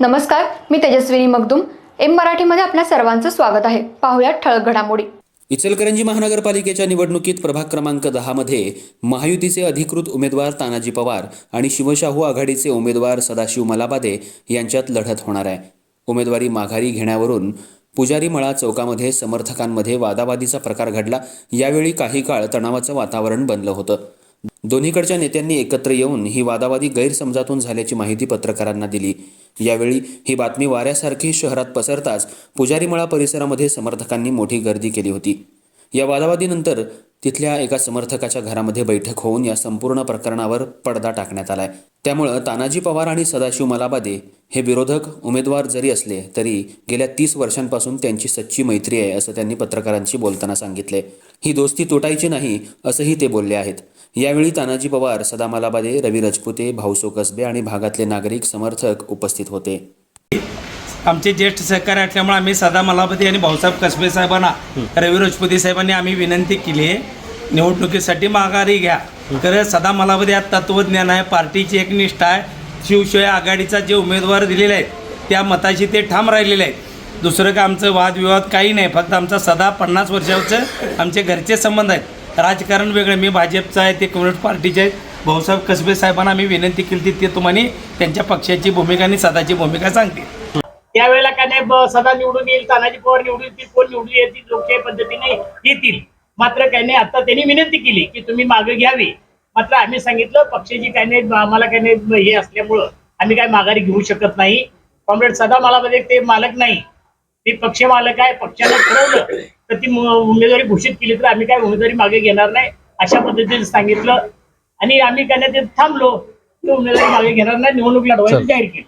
नमस्कार मी तेजस्विनी मगदुम. एम मराठीमध्ये आपल्या सर्वांचं स्वागत आहे. पाहुयात ठळक घडामोडी. इचलकरंजी महानगरपालिकेच्या निवडणुकीत प्रभाग क्रमांक दहामध्ये महायुतीचे अधिकृत उमेदवार तानाजी पवार आणि शिवशाहू आघाडीचे उमेदवार सदाशिव मलाबादे यांच्यात लढत होणार आहे. उमेदवारी माघारी घेण्यावरून पुजारी मळा चौकामध्ये समर्थकांमध्ये वादावादीचा प्रकार घडला. यावेळी काही काळ तणावाचं वातावरण बनलं होतं. दोन्हीकडच्या नेत्यांनी एकत्र येऊन ही वादावादी गैरसमजातून झाल्याची माहिती पत्रकारांना दिली. यावेळी ही बातमी वाऱ्यासारखी शहरात पसरताच पुजारीमळा परिसरामध्ये समर्थकांनी मोठी गर्दी केली होती. या वादावादीनंतर तिथल्या एका समर्थकाच्या घरामध्ये बैठक होऊन या संपूर्ण प्रकरणावर पडदा टाकण्यात आलाय. त्यामुळं तानाजी पवार आणि सदाशिव मलाबादे हे विरोधक उमेदवार जरी असले तरी गेल्या तीस वर्षांपासून त्यांची सच्ची मैत्री आहे असं त्यांनी पत्रकारांशी बोलताना सांगितले ही दोस्ती तुटायची नाही असंही ते बोलले आहेत. यावेळी तानाजी पवार सदा मलाबादे रवी रजपुते भाऊसो कसबे आणि भागातले नागरिक समर्थक उपस्थित होते. आमचे ज्येष्ठ सहकारी असल्यामुळे आम्ही सदा मलापती आणि भाऊसाहेब कसबे साहेबांना रवी राजपुती साहेबांनी आम्ही विनंती केली आहे. निवडणुकीसाठी माघारी घ्या. खरं सदा मलापती यात तत्वज्ञान आहे पार्टीची एक निष्ठा आहे. शिवशिवाय आघाडीचा जे उमेदवार दिलेले आहेत त्या मताशी ते ठाम राहिलेले आहेत. दुसरं का आमचं वादविवाद काही नाही. फक्त आमचा सदा पन्नास वर्षाचं आमचे घरचे संबंध आहेत. राजकारण वेगळं. मी भाजपचं आहे ते कम्युनिस्ट पार्टीचे आहेत. भाऊसाहेब कसबे साहेबांना आम्ही विनंती केली होती ते तुम्हाला त्यांच्या पक्षाची भूमिका आणि सदाची भूमिका सांगतील. त्यावेळेला काय नाही सदा निवडून येईल तानाजी पवार निवडून येतील कोण निवडून येतील लोकशाही पद्धतीने येतील. मात्र काय नाही आता त्यांनी विनंती केली की तुम्ही मागे घ्यावी. मात्र आम्ही सांगितलं पक्षाची काय नाही आम्हाला काय नाही हे असल्यामुळं आम्ही काय माघारी घेऊ शकत नाही. कॉम्रेड सदा मला म्हणजे ते मालक नाही. ते पक्ष मालक आहे पक्षानं ठरवलं तर ती उमेदवारी घोषित केली तर आम्ही काय उमेदवारी मागे घेणार नाही अशा पद्धतीने सांगितलं. आणि आम्ही काय ते थांबलो ते उमेदवारी मागे घेणार नाही निवडणूक लढवायची जाहीर केली.